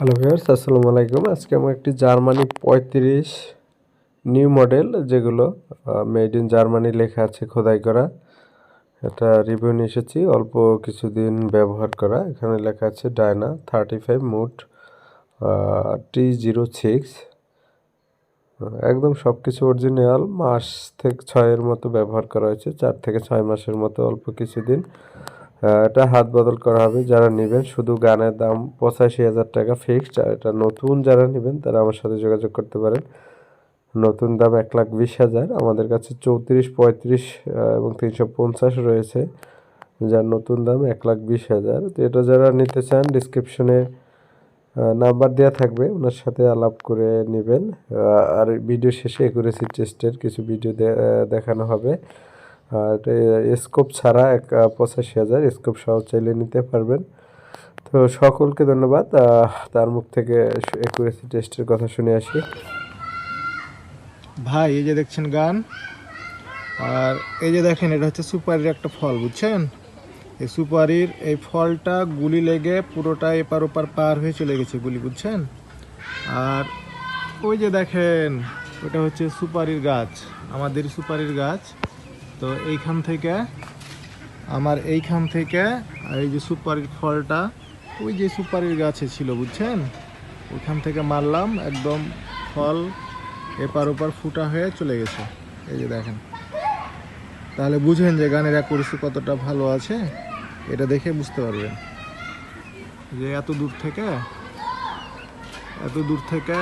Hello viewers, আসসালামু আলাইকুম। আজকে আমরা একটি জার্মানি পঁয়ত্রিশ নিউ মডেল, যেগুলো মেড ইন জার্মানি লেখা আছে খোদাই করা। এটা রিভিউ নিয়ে এসেছি, অল্প কিছুদিন ব্যবহার করা। এখানে লেখা আছে ডায়না থার্টি ফাইভ মুট টি জিরো সিক্স একদম সব কিছু অরিজিনাল মাস থেকে ছয়ের মতো ব্যবহার করা হয়েছে, চার থেকে ছয় মাসের মতো অল্প কিছুদিন। এটা হাত বদল করা হবে। যারা নেবেন, শুধু গানের দাম পঁচাশি হাজার টাকা ফিক্সড আর এটা নতুন যারা নেবেন, তারা আমার সাথে যোগাযোগ করতে পারেন। নতুন দাম এক লাখ বিশ হাজার। আমাদের কাছে চৌত্রিশ, পঁয়ত্রিশ এবং তিনশো পঞ্চাশ রয়েছে। যার নতুন দাম এক লাখ বিশ হাজার। তো এটা যারা নিতে চান ডিসক্রিপশনে নাম্বার দেওয়া থাকবে, ওনার সাথে আলাপ করে নেবেন। আর ভিডিও শেষে একুরেসি টেস্টের কিছু ভিডিও দেখানো হবে। আর স্কোপ ছাড়া এক পঁচাশি হাজার স্কোপ সহ চাইলে নিতে পারবেন। তো সকলকে ধন্যবাদ। তার মুখ থেকে একুরেসি টেস্টের কথা শুনে আসি। ভাই, এই যে দেখছেন গান, আর এই যে দেখেন, এটা হচ্ছে সুপারির একটা ফল, বুঝছেন? এই সুপারির এই ফলটা গুলি লেগে পুরোটা এপার ওপার পার হয়ে চলে গেছে গুলি, বুঝছেন? আর ওই যে দেখেন, ওটা হচ্ছে সুপারির গাছ, আমাদের সুপারির গাছ। তো এইখান থেকে, আমার এইখান থেকে এই যে সুপারির ফলটা, ওই যে সুপারির গাছে ছিল, বুঝছেন? ওইখান থেকে মারলাম, একদম ফল এপার ওপার ফুটা হয়ে চলে গেছে। এই যে দেখেন। তাহলে বুঝেন যে গানের অ্যাকুরেসি কতটা ভালো আছে, এটা দেখে বুঝতে পারবেন। যে এত দূর থেকে, এত দূর থেকে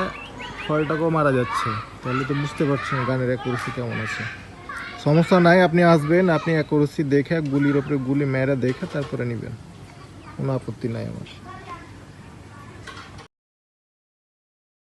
ফলটাকেও মারা যাচ্ছে। তাহলে তো বুঝতে পারছেন গানের অ্যাকুরেসি কেমন আছে। সমস্যা নাই, আপনি আসবেন, আপনি অ্যাকুরেসি দেখে, গুলির ওপরে গুলি মেরা দেখে তারপরে নেবেন। কোনো আপত্তি নাই আমার।